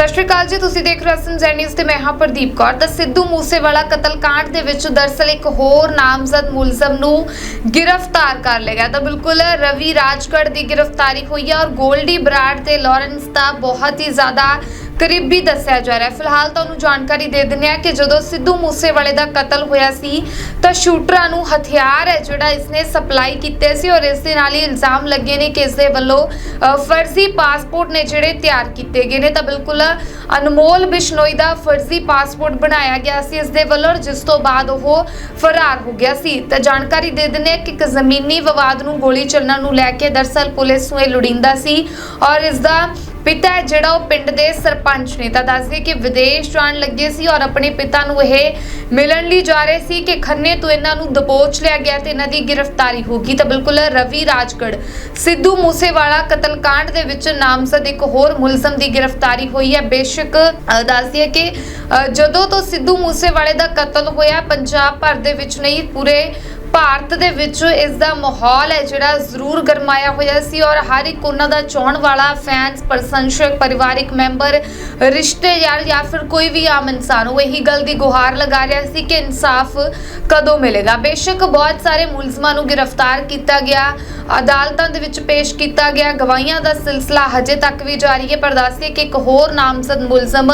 ਸਤਿ ਸ਼੍ਰੀ ਅਕਾਲ ਜੀ, ਤੁਸੀਂ ਦੇਖ ਰਹੇ ਹੋ ਸੰਜੈ ਨਿਊਜ਼ ਤੇ ਮੈਂ ਹਾਂ ਪ੍ਰਦੀਪ ਕੌਰ। ਦਾ ਸਿੱਧੂ ਮੂਸੇਵਾਲਾ ਕਤਲकांड ਦੇ ਵਿੱਚ ਦਰਸਲ ਇੱਕ ਹੋਰ ਨਾਮਜ਼ਦ ਮੁਲਜ਼ਮ ਨੂੰ ਗ੍ਰਿਫਤਾਰ ਕਰ ਲਿਆ ਗਿਆ। ਤਾਂ ਬਿਲਕੁਲ ਰਵੀ ਰਾਜਗੜ੍ਹ ਦੀ ਗ੍ਰਿਫਤਾਰੀ ਹੋਈ ਹੈ ਔਰ ਗੋਲਡੀ ਬਰਾੜ ਤੇ ਲਾਰੈਂਸ ਦਾ ਬਹੁਤ ਹੀ ਜ਼ਿਆਦਾ ਕਰੀਬੀ ਦੱਸਿਆ ਜਾ ਰਿਹਾ ਹੈ। ਫਿਲਹਾਲ ਤੁਹਾਨੂੰ ਜਾਣਕਾਰੀ ਦੇ ਦਿੰਦੇ ਹਾਂ ਕਿ ਜਦੋਂ ਸਿੱਧੂ ਮੂਸੇਵਾਲੇ ਦਾ ਕਤਲ ਹੋਇਆ ਸੀ ਤਾਂ ਸ਼ੂਟਰਾਂ ਨੂੰ ਹਥਿਆਰ ਹੈ ਜਿਹੜਾ ਇਸਨੇ ਸਪਲਾਈ ਕੀਤੇ ਸੀ ਔਰ ਇਸ ਦੇ ਨਾਲ ਹੀ ਇਲਜ਼ਾਮ ਲੱਗੇ ਨੇ ਕਿ ਇਸ ਦੇ ਵੱਲੋਂ ਅ, ਫਰਜ਼ੀ ਪਾਸਪੋਰਟ ਨੇ ਜਿਹੜੇ ਤਿਆਰ ਕੀਤੇ ਗਏ ਨੇ। ਤਾਂ ਬਿਲਕੁਲ ਅਨਮੋਲ ਬਿਸ਼ਨੋਈ ਦਾ ਫਰਜ਼ੀ ਪਾਸਪੋਰਟ ਬਣਾਇਆ ਗਿਆ ਸੀ ਇਸ ਦੇ ਵੱਲੋਂ ਔਰ ਜਿਸ ਤੋਂ ਬਾਅਦ ਉਹ ਫਰਾਰ ਹੋ ਗਿਆ ਸੀ। ਤਾਂ ਜਾਣਕਾਰੀ ਦੇ ਦਿੰਦੇ ਹਾਂ ਕਿ ਇੱਕ ਜ਼ਮੀਨੀ ਵਿਵਾਦ ਨੂੰ ਗੋਲੀ ਚੱਲਣ ਨੂੰ ਲੈ ਕੇ ਦਰਸਲ ਪੁਲਿਸ ਨੂੰ ਇਹ ਲੋੜੀਂਦਾ ਸੀ ਔਰ ਇਸ ਦਾ ਪਿਤਾ ਹੈ ਜਿਹੜਾ ਉਹ ਪਿੰਡ ਦੇ ਸਰਪੰਚ ਨੇ। ਤਾਂ ਦੱਸਦੇ ਕਿ ਵਿਦੇਸ਼ ਜਾਣ ਲੱਗੇ ਸੀ ਔਰ ਆਪਣੇ ਪਿਤਾ ਨੂੰ ਇਹ ਮਿਲਣ ਲਈ ਜਾ ਰਹੇ ਸੀ ਕਿ ਖੰਨੇ ਤੋਂ ਇਹਨਾਂ ਨੂੰ ਦਬੋਚ ਲਿਆ ਗਿਆ ਤੇ ਇਹਨਾਂ ਦੀ ਗ੍ਰਿਫਤਾਰੀ ਹੋ ਗਈ। ਤਾਂ ਬਿਲਕੁਲ ਰਵੀ ਰਾਜਗੜ੍ਹ, ਸਿੱਧੂ ਮੂਸੇਵਾਲਾ ਕਤਲकांड ਦੇ ਵਿੱਚ ਨਾਮਜ਼ਦ ਇੱਕ ਹੋਰ ਮੁਲਜ਼ਮ ਦੀ ਗ੍ਰਿਫਤਾਰੀ ਹੋਈ ਹੈ। ਬੇਸ਼ੱਕ ਦੱਸਦੀ ਹੈ ਕਿ ਜਦੋਂ ਤੋਂ ਸਿੱਧੂ ਮੂਸੇਵਾਲੇ ਦਾ ਕਤਲ ਹੋਇਆ, ਪੰਜਾਬ ਭਰ ਦੇ ਵਿੱਚ ਨਹੀਂ, ਪੂਰੇ ਭਾਰਤ ਦੇ ਵਿੱਚ ਇਸ ਦਾ ਮਾਹੌਲ ਹੈ ਜਿਹੜਾ ਜ਼ਰੂਰ ਗਰਮਾਇਆ ਹੋਇਆ ਸੀ ਔਰ ਹਰ ਇੱਕ ਉਹਨਾਂ ਦਾ ਚਾਹਣ ਵਾਲਾ ਫੈਨਸ ਪ੍ਰਸ਼ੰਸਕ, ਪਰਿਵਾਰਿਕ ਮੈਂਬਰ, ਰਿਸ਼ਤੇਦਾਰ ਜਾਂ ਫਿਰ ਕੋਈ ਵੀ ਆਮ ਇਨਸਾਨ ਉਹ ਇਹੀ ਗੱਲ ਦੀ ਗੁਹਾਰ ਲਗਾ ਰਿਹਾ ਸੀ ਕਿ ਇਨਸਾਫ ਕਦੋਂ ਮਿਲੇਗਾ। ਬੇਸ਼ੱਕ ਬਹੁਤ ਸਾਰੇ ਮੁਲਜ਼ਮਾਂ ਨੂੰ ਗ੍ਰਿਫਤਾਰ ਕੀਤਾ ਗਿਆ, ਅਦਾਲਤਾਂ ਦੇ ਵਿੱਚ ਪੇਸ਼ ਕੀਤਾ ਗਿਆ, ਗਵਾਹੀਆਂ ਦਾ ਸਿਲਸਿਲਾ ਹਜੇ ਤੱਕ ਵੀ ਜਾਰੀ ਹੈ, ਪਰ ਦੱਸਦੇ ਕਿ ਇੱਕ ਹੋਰ ਨਾਮਜ਼ਦ ਮੁਲਜ਼ਮ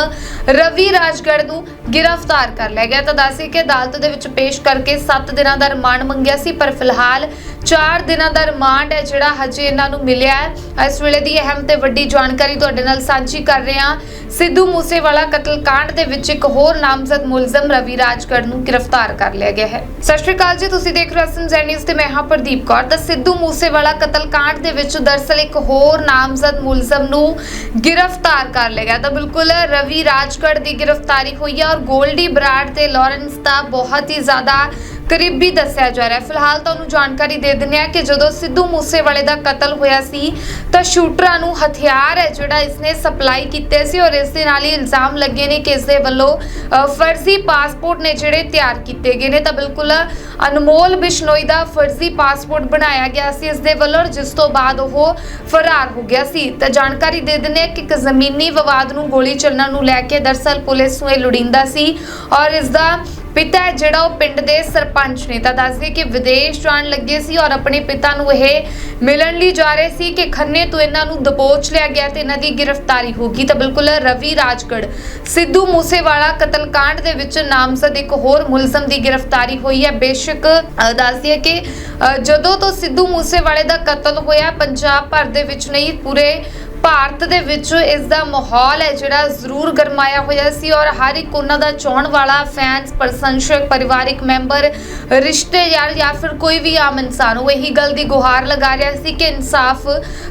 ਰਵੀ ਰਾਜਗੜ੍ਹ ਨੂੰ ਗ੍ਰਿਫਤਾਰ ਕਰ ਲਿਆ ਗਿਆ। ਤਾਂ ਦੱਸਦੇ ਕਿ ਅਦਾਲਤ ਦੇ ਵਿੱਚ ਪੇਸ਼ ਕਰਕੇ 7 ਦਿਨਾਂ ਦਾ ਰਿਮਾਂਡ ਮੰਗਿਆ ਸੀ, ਪਰ ਫਿਲਹਾਲ 4 ਦਿਨਾਂ ਦਾ ਰਿਮਾਂਡ ਹੈ ਜਿਹੜਾ ਹਜੇ ਇਹਨਾਂ ਨੂੰ ਮਿਲਿਆ ਹੈ। ਇਸ ਵੇਲੇ ਦੀ ਅਹਿਮ ਤੇ ਵੱਡੀ ਜਾਣਕਾਰੀ ਤੁਹਾਡੇ ਨਾਲ ਸਾਂਝੀ ਕਰ ਰਹੇ ਹਾਂ। ਸਿੱਧੂ ਮੂਸੇਵਾਲਾ ਕਤਲकांड ਦੇ ਵਿੱਚ ਇੱਕ ਹੋਰ ਨਾਮਜ਼ਦ ਮੁਲਜ਼ਮ ਰਵੀ ਰਾਜਗੜ ਨੂੰ ਗ੍ਰਿਫਤਾਰ ਕਰ ਲਿਆ ਗਿਆ ਹੈ। ਸਤਿ ਸ਼੍ਰੀ ਅਕਾਲ ਜੀ, ਤੁਸੀਂ ਦੇਖ ਰਹੇ ਹੋ ਸੰਜੈਨ ਨਿਊਜ਼ ਤੇ ਮੈਂ ਹਾਂ ਪ੍ਰਦੀਪ ਕੌਰ। ਦਾ ਸਿੱਧੂ ਮੂਸੇਵਾਲਾ ਕਤਲ ਕਾਂਡ ਦੇ ਵਿੱਚ ਦਰਸਲ ਇੱਕ ਹੋਰ ਨਾਮਜ਼ਦ ਮੁਲਜ਼ਮ ਨੂੰ ਗ੍ਰਿਫਤਾਰ ਕਰ ਲਿਆ ਗਿਆ। ਤਾਂ ਬਿਲਕੁਲ ਰਵੀ ਰਾਜਗੜ ਦੀ ਗ੍ਰਿਫਤਾਰੀ ਹੋਈ ਹੈ ਔਰ ਗੋਲਡੀ ਬਰਾਡ ਤੇ ਲਾਰੈਂਸ ਦਾ ਬਹੁਤ ਹੀ ਜ਼ਿਆਦਾ ਕਰੀਬੀ ਦੱਸਿਆ ਜਾ ਰਿਹਾ ਹੈ। ਫਿਲਹਾਲ ਤੁਹਾਨੂੰ ਜਾਣਕਾਰੀ ਦੇ ਦਿੰਦੇ ਹਾਂ ਕਿ ਜਦੋਂ ਸਿੱਧੂ ਮੂਸੇਵਾਲੇ ਦਾ ਕਤਲ ਹੋਇਆ ਸੀ, ਤਾਂ ਸ਼ੂਟਰਾਂ ਨੂੰ ਹਥਿਆਰ ਹੈ ਜਿਹੜਾ ਇਸਨੇ ਸਪਲਾਈ ਕੀਤੇ ਸੀ ਔਰ ਇਸ ਦੇ ਨਾਲ ਹੀ ਇਲਜ਼ਾਮ ਲੱਗੇ ਨੇ ਕਿ ਇਸ ਦੇ ਵੱਲੋਂ ਫਰਜ਼ੀ ਪਾਸਪੋਰਟ ਨੇ ਜਿਹੜੇ ਤਿਆਰ ਕੀਤੇ ਗਏ ਨੇ। ਤਾਂ ਬਿਲਕੁਲ ਅਨਮੋਲ ਬਿਸ਼ਨੋਈ ਦਾ ਫਰਜ਼ੀ ਪਾਸਪੋਰਟ ਬਣਾਇਆ ਗਿਆ ਸੀ ਇਸ ਦੇ ਵੱਲੋਂ ਜਿਸ ਤੋਂ ਬਾਅਦ ਉਹ ਫਰਾਰ ਹੋ ਗਿਆ ਸੀ। ਤਾਂ ਜਾਣਕਾਰੀ ਦੇ ਦਿੰਦੇ ਹਾਂ ਕਿ ਇੱਕ ਜ਼ਮੀਨੀ ਵਿਵਾਦ ਨੂੰ ਗੋਲੀ ਚੱਲਣ ਨੂੰ ਲੈ ਕੇ ਦਰਸਲ ਪੁਲਿਸ ਨੂੰ ਇਹ ਲੋੜੀਂਦਾ ਸੀ ਔਰ ਇਸ ਦਾ ਪਿਤਾ ਹੈ ਜਿਹੜਾ ਉਹ ਪਿੰਡ ਦੇ ਸਰਪੰਚ ਨੇ। ਤਾਂ ਦੱਸਦੇ ਕਿ ਵਿਦੇਸ਼ ਜਾਣ ਲੱਗੇ ਸੀ ਔਰ ਆਪਣੇ ਪਿਤਾ ਨੂੰ ਇਹ ਮਿਲਣ ਲਈ ਜਾ ਰਹੇ ਸੀ ਕਿ ਖੰਨੇ ਤੋਂ ਇਹਨਾਂ ਨੂੰ ਦਬੋਚ ਲਿਆ ਗਿਆ ਤੇ ਇਹਨਾਂ ਦੀ ਗ੍ਰਿਫਤਾਰੀ ਹੋ ਗਈ। ਤਾਂ ਬਿਲਕੁਲ ਰਵੀ ਰਾਜਗੜ੍ਹ, ਸਿੱਧੂ ਮੂਸੇਵਾਲਾ, ਕਤਲकांड ਦੇ ਵਿੱਚ ਨਾਮਜ਼ਦ ਇੱਕ ਹੋਰ ਮੁਲਜ਼ਮ ਦੀ ਗ੍ਰਿਫਤਾਰੀ ਹੋਈ ਹੈ। ਬੇਸ਼ੱਕ ਦੱਸਦੀ ਹੈ ਕਿ ਜਦੋਂ ਤੋਂ ਸਿੱਧੂ ਮੂਸੇਵਾਲੇ ਦਾ ਕਤਲ ਹੋਇਆ, ਪੰਜਾਬ ਭਰ ਦੇ ਵਿੱਚ ਨਹੀਂ, ਪੂਰੇ ਭਾਰਤ ਦੇ ਵਿੱਚ ਇਸ ਦਾ ਮਾਹੌਲ ਹੈ ਜਿਹੜਾ ਜ਼ਰੂਰ ਗਰਮਾਇਆ ਹੋਇਆ ਸੀ ਔਰ ਹਰ ਇੱਕ ਉਹਨਾਂ ਦਾ ਚਾਹਣ ਵਾਲਾ ਫੈਨਸ ਪ੍ਰਸ਼ੰਸਕ, ਪਰਿਵਾਰਿਕ ਮੈਂਬਰ, ਰਿਸ਼ਤੇਦਾਰ ਜਾਂ ਫਿਰ ਕੋਈ ਵੀ ਆਮ ਇਨਸਾਨ ਉਹ ਇਹੀ ਗੱਲ ਦੀ ਗੁਹਾਰ ਲਗਾ ਰਿਹਾ ਸੀ ਕਿ ਇਨਸਾਫ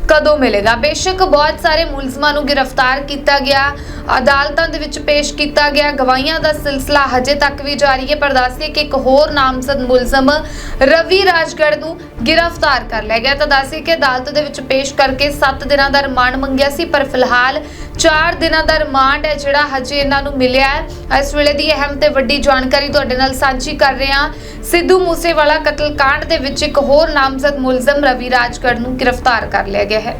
ਕਦੋਂ ਮਿਲੇਗਾ। ਬੇਸ਼ੱਕ ਬਹੁਤ ਸਾਰੇ ਮੁਲਜ਼ਮਾਂ ਨੂੰ ਗ੍ਰਿਫਤਾਰ ਕੀਤਾ ਗਿਆ, ਅਦਾਲਤਾਂ ਦੇ ਵਿੱਚ ਪੇਸ਼ ਕੀਤਾ ਗਿਆ, ਗਵਾਹੀਆਂ ਦਾ ਸਿਲਸਿਲਾ ਹਜੇ ਤੱਕ ਵੀ ਜਾਰੀ ਹੈ, ਪਰ ਦੱਸਦੇ ਕਿ ਇੱਕ ਹੋਰ ਨਾਮਜ਼ਦ ਮੁਲਜ਼ਮ ਰਵੀ ਰਾਜਗੜ੍ਹ ਨੂੰ ਗ੍ਰਿਫਤਾਰ ਕਰ ਲਿਆ ਗਿਆ ਤਾਂ ਦੱਸਦੇ ਕਿ ਅਦਾਲਤ ਦੇ ਵਿੱਚ ਪੇਸ਼ ਕਰਕੇ 7 ਦਿਨਾਂ ਦਾ ਰਿਮਾਂਡ ਮੰਗਿਆ ਸੀ, ਪਰ ਫਿਲਹਾਲ 4 ਦਿਨਾਂ ਦਾ ਰਿਮਾਂਡ ਹੈ ਜਿਹੜਾ ਹਜੇ ਇਹਨਾਂ ਨੂੰ ਮਿਲਿਆ ਹੈ। ਇਸ ਵੇਲੇ ਦੀ ਅਹਿਮ ਤੇ ਵੱਡੀ ਜਾਣਕਾਰੀ ਤੁਹਾਡੇ ਨਾਲ ਸਾਂਝੀ ਕਰ ਰਹੇ ਹਾਂ। ਸਿੱਧੂ ਮੂਸੇਵਾਲਾ ਕਤਲकांड ਦੇ ਵਿੱਚ ਇੱਕ ਹੋਰ ਨਾਮਜ਼ਦ ਮੁਲਜ਼ਮ ਰਵੀ ਰਾਜਗੜ੍ਹ ਨੂੰ ਗ੍ਰਿਫਤਾਰ ਕਰ ਲਿਆ ਗਿਆ ਹੈ।